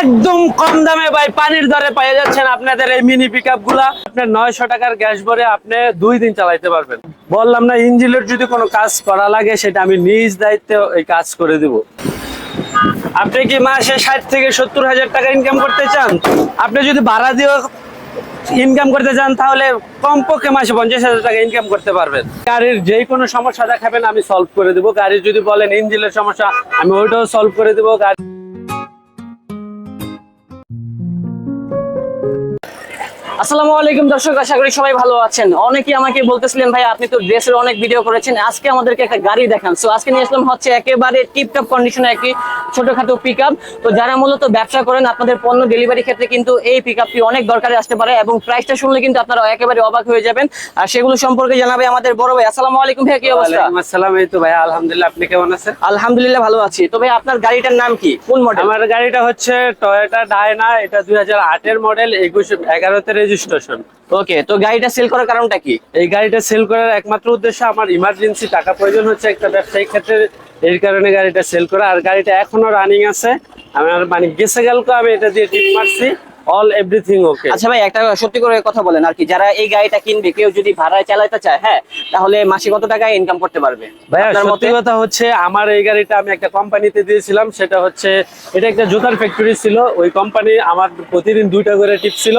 একদম কম দামে ভাই, পানির দরে পেয়ে যাচ্ছেন আপনাদের এই মিনি পিকগুলা। আপনার নয়শো টাকার গ্যাস ভরে আপনি দুই দিন চালাইতে পারবেন। বললাম না ইঞ্জিনের যদি কোনো কাজ করা লাগে, সেটা আমি নিজ দায়িত্বে এই কাজ করে দিব। আপনি কি মাসে ষাট থেকে সত্তর হাজার টাকা ইনকাম করতে চান? আপনি যদি ভাড়া দিয়ে ইনকাম করতে চান, তাহলে কমপক্ষে মাসে পঞ্চাশ হাজার টাকা ইনকাম করতে পারবেন। গাড়ির যে কোনো সমস্যা দেখাবেন, আমি সলভ করে দেবো। গাড়ির যদি বলেন ইঞ্জিনের সমস্যা, আমি ওইটাও সলভ করে দেবো। গাড়ি আসসালামু আলাইকুম দর্শক আশা করি সবাই ভালো আছেন। অনেকেই আমাকে বলতেছিলেন ভাই আপনি তো ড্রেসের অনেক ভিডিও করেছেন। আজকে আমাদেরকে একটা গাড়ি দেখান। সো আজকে নিয়ে আসলাম হচ্ছে একেবারে টিপটপ কন্ডিশনে একটি ছোটখাটো পিক তো যারা মূলত ব্যবসা করেন আপনাদের পণ্য ডেলিভারি ক্ষেত্রে কিন্তু এই পিক অনেক দরকারে আসতে পারে এবং প্রাইসটা শুনলে কিন্তু আপনারা একেবারে অবাক হয়ে যাবেন। আর সেগুলো সম্পর্কে জানাবে আমাদের বড় ভাই। আসসালামু আলাইকুম ভাই কি অবস্থা? আসসালাম এই তো ভাই আলহামদুলিল্লাহ আপনি কেমন আছেন? আলহামদুলিল্লাহ ভালো আছি। তবে আপনার গাড়িটার নাম কি? কোন মডেল আমার গাড়িটা হচ্ছে টয়োটা ডায়না এটা দুই হাজার আটের মডেল একুশ এগারোতে রেজিস্ট্রেশন ওকে তো গাড়িটা সেল করার কারণটা কি? এই গাড়িটা সেল করার একমাত্র উদ্দেশ্য আমার ইমার্জেন্সি টাকা প্রয়োজন হচ্ছে একটা ব্যবসায়িক ক্ষেত্রে। এই কারণে গাড়িটা সেল করা। আর গাড়িটা এখনও রানিং আছে। আমার মানে গেছে গেল আমি এটা দিয়ে টিপ মারছি। অল এভরিথিং ওকে আচ্ছা ভাই একটা সত্যি করে কথা বলেন আর কি। যারা এই গাড়িটা কিনবে কেউ যদি ভাড়ায় চালাতে চায় হ্যাঁ তাহলে মাসে কত টাকা ইনকাম করতে পারবে? ভাইয়া আপনার সত্যি? কথা হচ্ছে আমার এই গাড়িটা আমি একটা কোম্পানিতে দিয়েছিলাম। সেটা হচ্ছে এটা একটা জুতার ফ্যাক্টরি ছিল। ওই কোম্পানি আমার প্রতিদিন দুইটা করে টিপ ছিল।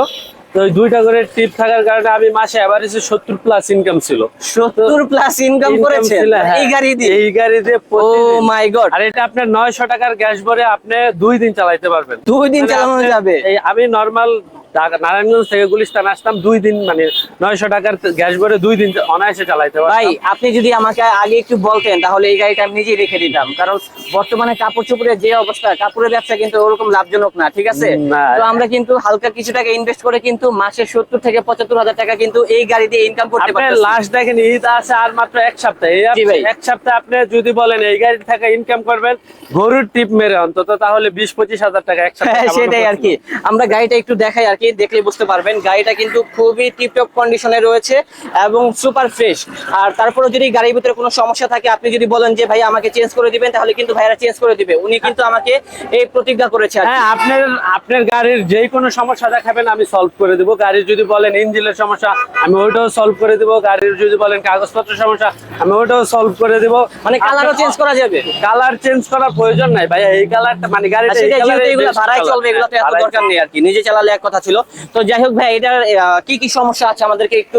তো দুইটা করে টিপ থাকার কারণে আমি মাসে এভারেজে 70 প্লাস ইনকাম ছিল। সত্তর প্লাস ইনকাম করেছেন? হ্যাঁ। এই গাড়ি দিয়ে এই গাড়ি দিয়ে ও মাই গড আর এটা আপনার নয়শো টাকার গ্যাস ভরে আপনি দুই দিন চালাইতে পারবেন। দুই দিন মানে চালানো যাবে? এই আমি নর্মাল নারায়ণগঞ্জ থেকে গুলিস্তান আসতাম দুই দিন মানে নয়শো টাকার গ্যাস ভরে দুই দিন অনায়াসে চালাইতে ভাই আপনি যদি আমাকে আগে একটু বলতেন তাহলে এই গাড়িটা আমি নিজেই রেখে দিতাম। কারণ বর্তমানে কাপড় চোপড়ের যে অবস্থা কাপড়ের ব্যবসা কিন্তু ওরকম লাভজনক না ঠিক আছে? তো আমরা কিন্তু হালকা কিছু টাকা ইনভেস্ট করে কিন্তু মাসে সত্তর থেকে পঁচাত্তর হাজার টাকা কিন্তু এই গাড়ি দিয়ে ইনকাম করতে পারতেছি। লাস্ট দেখেন ঈদ আছে আর মাত্র এক সপ্তাহ। এক সপ্তাহে আপনি যদি বলেন এই গাড়ি থেকে ইনকাম করবেন গরুর টিপ মেরে অন্তত তাহলে বিশ পঁচিশ হাজার টাকা এক সপ্তাহে হ্যাঁ, সেটাই আর কি। আমরা গাড়িটা একটু দেখাই আর কি দেখলে বুঝতে পারবেন গাড়িটা কিন্তু খুবই টিপটপ কন্ডিশনে রয়েছে এবং সুপার ফ্রেশ আর তারপরে যদি গাড়ির ভিতরে কোনো সমস্যা থাকে আপনি যদি বলেন যে ভাই আমাকে চেঞ্জ করে দিবেন তাহলে কিন্তু ভাইরা চেঞ্জ করে দিবে। উনি কিন্তু আমাকে এই প্রতিজ্ঞা করেছে হ্যাঁ আপনার আপনার গাড়ির যে কোনো সমস্যা দেখাবেন আমি সলভ করে দেবো। গাড়ির যদি বলেন ইঞ্জিনের সমস্যা আমি ওইটাও সলভ করে দেবো। গাড়ির যদি বলেন কাগজপত্র সমস্যা আমি ওইটাও সলভ করে দেবো। মানে কালারও চেঞ্জ করা যাবে? কালার চেঞ্জ করার প্রয়োজন নাই ভাই এই কালারটা মানে গাড়িটা আচ্ছা, ভাড়ায় চলবে এগুলো তো এত দরকার নেই আর কি। নিজে চালালে এক কথা ছিল। তো যাই হোক ভাই এটার কি কি সমস্যা আছে আমাদেরকে একটু।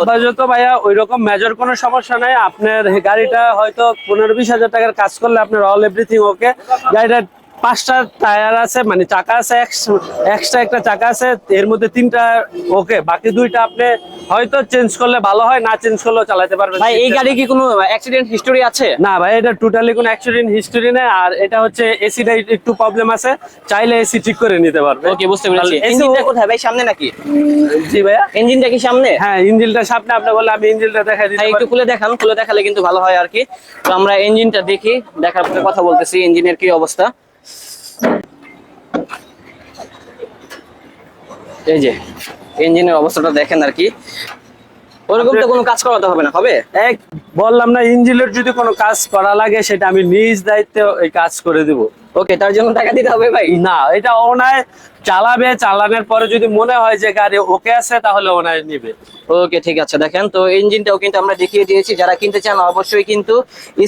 আপাতত ভাইয়া ওই রকম মেজর কোনো সমস্যা নাই। আপনার গাড়িটা হয়তো পনেরো বিশ হাজার টাকার কাজ করলে আপনার অল এভরিথিং ওকে গাড়িটা পাঁচটা টায়ার আছে মানে চাকা আছে এক্সট্রা একটা চাকা আছে এর মধ্যে তিনটা ওকে বাকি দুইটা আপনি হয়তো চেঞ্জ করলে ভালো হয় না চেঞ্জ করলেও চালাতে পারবেন ভাই এই গাড়ি কি কোনো অ্যাক্সিডেন্ট হিস্টোরি আছে? না ভাই এটা টোটালি কোনো অ্যাক্সিডেন্ট হিস্টোরি নেই আর এটা হচ্ছে এসিটা একটু প্রবলেম আছে চাইলে এসি ঠিক করে নিতে পারবে। ওকে বুঝতে পেরেছি। ইঞ্জিনটা কোথায় ভাই সামনে নাকি? জি ভাইয়া। ইঞ্জিনটা কি সামনে? হ্যাঁ ইঞ্জিনটা সামনে আপনি বললে আমি ইঞ্জিনটা দেখাই হ্যাঁ, একটু খুলে দেখান খুলে দেখালে কিন্তু ভালো হয় আর কি। তো আমরা ইঞ্জিনটা দেখি দেখার পরে কথা বলতেছি ইঞ্জিনের কি অবস্থা। এই যে ইঞ্জিনের অবস্থাটা দেখেন আর কি। ওরকম তো কোনো কাজ করাতে হবে না হবে? এক বললাম না ইঞ্জিনের যদি কোনো কাজ করা লাগে সেটা আমি নিজ দায়িত্বে এই কাজ করে দিব। ওকে তার জন্য টাকা দিতে হবে ভাই? না এটা ওনায় চালাবে চালানোর পরে যদি মনে হয় যে গাড়ি ওকে আছে তাহলে ওনায় নিবে। ওকে ঠিক আছে দেখেন তো ইঞ্জিনটাও কিন্তু আমরা দেখিয়ে দিয়েছি। যারা কিনতে চান অবশ্যই কিন্তু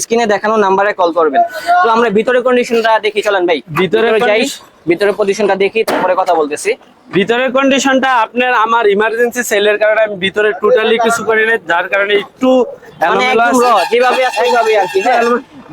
স্ক্রিনে দেখানো নাম্বারে কল করবেন। তো আমরা ভিতরে কন্ডিশনটা দেখি চলেন ভাই। ভিতরে যাই ভিতরে পজিশনটা দেখি তারপরে কথা বলতেছি। ভিতরের কন্ডিশনটা আপনার আমার ইমার্জেন্সি সেলের কারণে আমি ভিতরে টোটালি কিছু করি না যার কারণে একটু মানে যেভাবে সেইভাবে আর কি হ্যাঁ?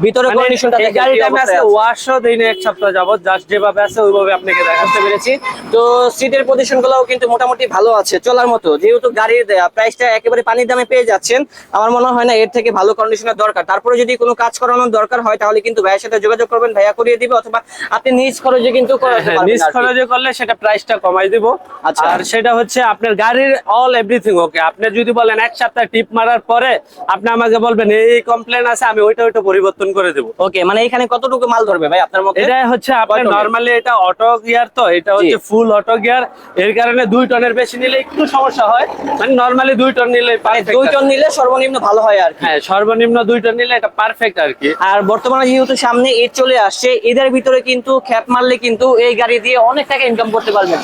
ভিতরে মানে কন্ডিশনটা এই গাড়িটা আমি আজকে ওয়াশও দিই না এক সপ্তাহ যাবত জাস্ট যেভাবে আছে ওইভাবে আপনাকে দেখাচ্ছি পেরেছি। তো সিটের পজিশন কিন্তু মোটামুটি ভালো আছে চলার মতো। যেহেতু গাড়ির প্রাইসটা একেবারে পানির দামে পেয়ে যাচ্ছেন আমার মনে হয় না এর থেকে ভালো কন্ডিশনের দরকার। তারপরে যদি কোনো কাজ করানোর দরকার হয় তাহলে কিন্তু ভাইয়ের সাথে যোগাযোগ করবেন ভাইয়া করিয়ে দিবে অথবা আপনি নিজ খরচে কিন্তু হ্যাঁ পারবেন নিজ খরচে করলে সেটা প্রাইসটা কমাই দিব। আর সেটা হচ্ছে আপনার গাড়ির অল এভরিথিং ওকে আপনি যদি বলেন এক সপ্তাহ টিপ মারার পরে আপনি আমাকে বলবেন এই কমপ্লেন আছে আমি ওইটা ওইটা পরিবর্তন করে দেবো। ওকে মানে এখানে কতটুকু মাল ধরবে ভাই আপনার মতে এটা হচ্ছে আপনার নরমালি এটা অটো গিয়ার তো এটা হচ্ছে ফুল অটো গিয়ার এর কারণে দুই টনের বেশি নিলে একটু সমস্যা হয়। মানে নরমালি দুই টন নিলে মানে দুই টন নিলে সর্বনিম্ন ভালো হয় আর হ্যাঁ সর্বনিম্ন দুই টন নিলে এটা পারফেক্ট আর কি। আর বর্তমানে যেহেতু সামনে ঈদ চলে আসছে এদের ভিতরে কিন্তু খ্যাপ মারলে কিন্তু এই গাড়ি দিয়ে অনেক টাকা ইনকাম করতে পারবেন।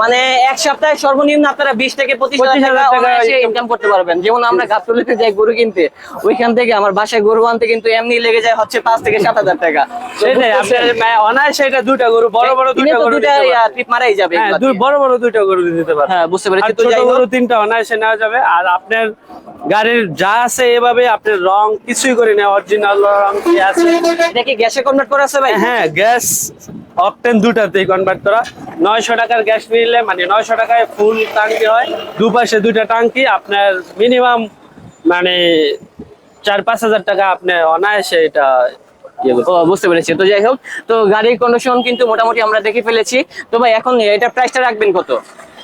মানে এক সপ্তাহে সর্বনিম্ন আপনারা বিশ থেকে পঁচিশ হাজার টাকা ইনকাম করতে পারবেন। যেমন আমরা গাছতলিতে যাই গরু কিনতে ওইখান থেকে আমার বাসায় গরু আনতে কিন্তু এমনি লেগে যায় হচ্ছে পাঁচ থেকে সাত হাজার টাকা। তো সেটাই আপনার অনায়াসে এটা দুইটা গরু বড় বড় গরু ট্রিপ মারাই যাবে হ্যাঁ। বড় বড় দুইটা গরু দিতে পারবেন হ্যাঁ বুঝতে আর পেরেছি ছোট গরু তিনটা অনায়াসে নেওয়া যাবে। আর আপনার গাড়ির যা আছে এভাবে আপনার রং কিছুই করে নেওয়া অরিজিনাল রং কি আছে? এটা কি গ্যাসে কনভার্ট করা আছে ভাই? হ্যাঁ গ্যাস অকটেন দুটাতেই কনভার্ট করা। নয়শো টাকার গ্যাস নিলে মানে নয়শো টাকায় ফুল টাঙ্কি হয়। দুপাশে দুটা টাঙ্কি, আপনার মিনিমাম মানে চার পাঁচ হাজার টাকা আপনার অনায়াসে এটা ইয়ে বুঝতে পেরেছি। তো যাই হোক, তো গাড়ির কন্ডিশন কিন্তু মোটামুটি আমরা দেখে ফেলেছি। তো ভাই, এখন এটা প্রাইসটা রাখবেন কত?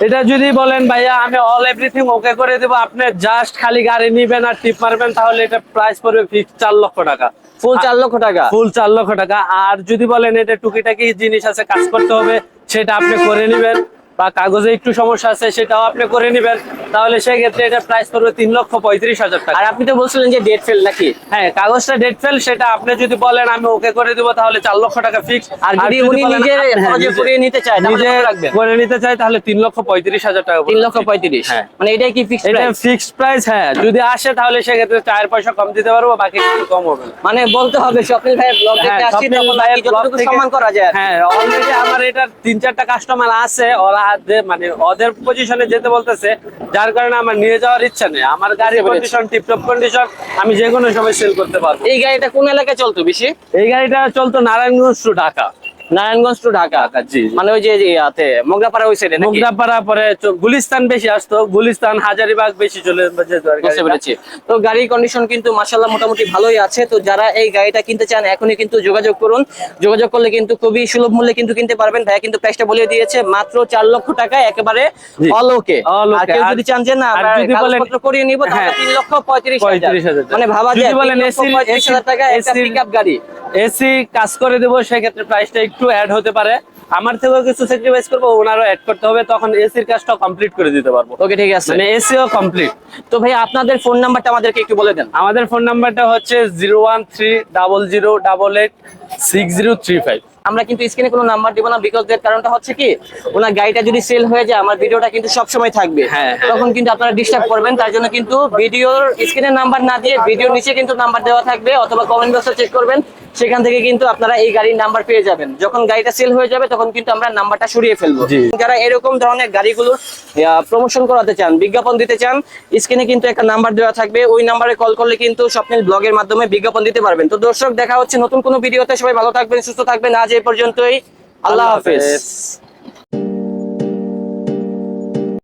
এটা যদি বলেন ভাইয়া আমি অল এভরিথিং ওকে করে দেবো আপনি জাস্ট খালি গাড়ি নিবেন আর টিপ মারবেন তাহলে এটা প্রাইস পড়বে ফিক্স চার লক্ষ টাকা। ফুল চার লক্ষ টাকা? ফুল চার লক্ষ টাকা। আর যদি বলেন এটা টুকিটাকি জিনিস আছে কাজ করতে হবে সেটা আপনি করে নেবেন। বা কাগজে একটু সমস্যা আছে সেটাও আপনি করে নেবেন। তাহলে সেক্ষেত্রে এটা প্রাইস পড়বে তিন লক্ষ পঁয়ত্রিশ হাজার টাকা। আর আপনি তো বলছিলেন যে ডেট ফেল নাকি? হ্যাঁ কাগজটা ডেট ফেল সেটা আপনি যদি বলেন আমি ওকে করে দিব তাহলে চার লক্ষ টাকা ফিক্স আর যদি উনি নিজের খরচে করিয়ে নিতে চায় নিজে করে নিতে চাই তাহলে তিন লক্ষ পঁয়ত্রিশ হাজার টাকা তিন লক্ষ পঁয়ত্রিশ। হ্যাঁ। মানে এটাই কি ফিক্সড এটা ফিক্সড প্রাইস হ্যাঁ। যদি আসে তাহলে সেক্ষেত্রে চার পয়সা কম দিতে পারব বাকি কিছু কম হবে মানে বলতে হবে স্বপ্নিল ভাইয়ের ব্লগ হ্যাঁ, আসছি স্বপ্নিল তখন থেকে- সম্মান করা যায়। হ্যাঁ অলরেডি আমার এটার তিন চারটা কাস্টমার আছে ওরা মানে ওদের পজিশনে যেতে বলতেছে যার কারণে আমার নিয়ে যাওয়ার ইচ্ছা নেই। আমার গাড়ির কন্ডিশন টিপটপ কন্ডিশন আমি যে কোনো সময় সেল করতে পারব। এই গাড়িটা কোন এলাকায় চলতো বেশি? এই গাড়িটা চলতো নারায়ণগঞ্জ টু ঢাকা। নারায়ণগঞ্জ টু ঢাকা। জি। মানে ওই যে ইয়াতে মোগরাপাড়া ওই সাইডে নাকি? মুগদাপাড়া পরে গুলিস্তান বেশি আসতো গুলিস্তান হাজারিবাগ বেশি চলে বুঝতে পেরেছি। তো গাড়ির কন্ডিশন কিন্তু মাশাল্লাহ মোটামুটি ভালোই আছে। তো যারা এই গাড়িটা কিনতে চান এখনই কিন্তু যোগাযোগ করুন। যোগাযোগ করলে কিন্তু খুবই সুলভ মূল্যে কিন্তু কিনতে পারবেন। ভাইয়া কিন্তু প্রাইসটা বলে দিয়েছে মাত্র চার লক্ষ টাকা একেবারে। অল ওকে আর কেউ যদি চান যে না যদি বলেন- করিয়ে নিব তাহলে হ্যাঁ। তিন লক্ষ পঁয়ত্রিশ হাজার। মানে ভাবা যায় বলেন বলেন হাজার টাকা একটা গাড়ি। এসি কাজ করে দেবো সেক্ষেত্রে প্রাইসটা একটু অ্যাড হতে পারে। আমার থেকেও কিছু স্যাক্রিফাইস করব ওনারও অ্যাড করতে হবে তখন এসির কাজটা কমপ্লিট করে দিতে পারব। ওকে ঠিক আছে। মানে এসিও কমপ্লিট তো ভাই আপনাদের ফোন নাম্বারটা আমাদেরকে একটু বলে দেন। আমাদের ফোন নাম্বারটা হচ্ছে zero one three double zero double eight six zero three five আমরা কিন্তু স্ক্রিনে কোনো নাম্বার দিব না বিকজ এর কারণটা হচ্ছে কি ওনার গাড়িটা যদি সেল হয়ে যায় আমার ভিডিওটা কিন্তু সব সময় থাকবে। হ্যাঁ, হ্যাঁ। তখন কিন্তু আপনারা ডিস্টার্ব করবেন তার জন্য কিন্তু ভিডিওর স্ক্রিনের নাম্বার না দিয়ে ভিডিওর নিচে কিন্তু নাম্বার দেওয়া থাকবে অথবা কমেন্ট বক্সে চেক করবেন। সেখান থেকে কিন্তু আপনারা এই গাড়ির নাম্বার পেয়ে যাবেন। যখন গাড়িটা সেল হয়ে যাবে তখন কিন্তু আমরা নাম্বারটা সরিয়ে ফেলব। যারা এরকম ধরনের গাড়িগুলোর প্রমোশন করাতে চান বিজ্ঞাপন দিতে চান স্ক্রিনে কিন্তু একটা নাম্বার দেওয়া থাকবে। ওই নাম্বারে কল করলে কিন্তু স্বপ্নের ব্লগের মাধ্যমে বিজ্ঞাপন দিতে পারবেন। তো দর্শক দেখা হচ্ছে নতুন কোনো ভিডিওতে সবাই ভালো থাকবেন সুস্থ থাকবেন। আজ এই পর্যন্তই। আল্লাহ হাফেজ।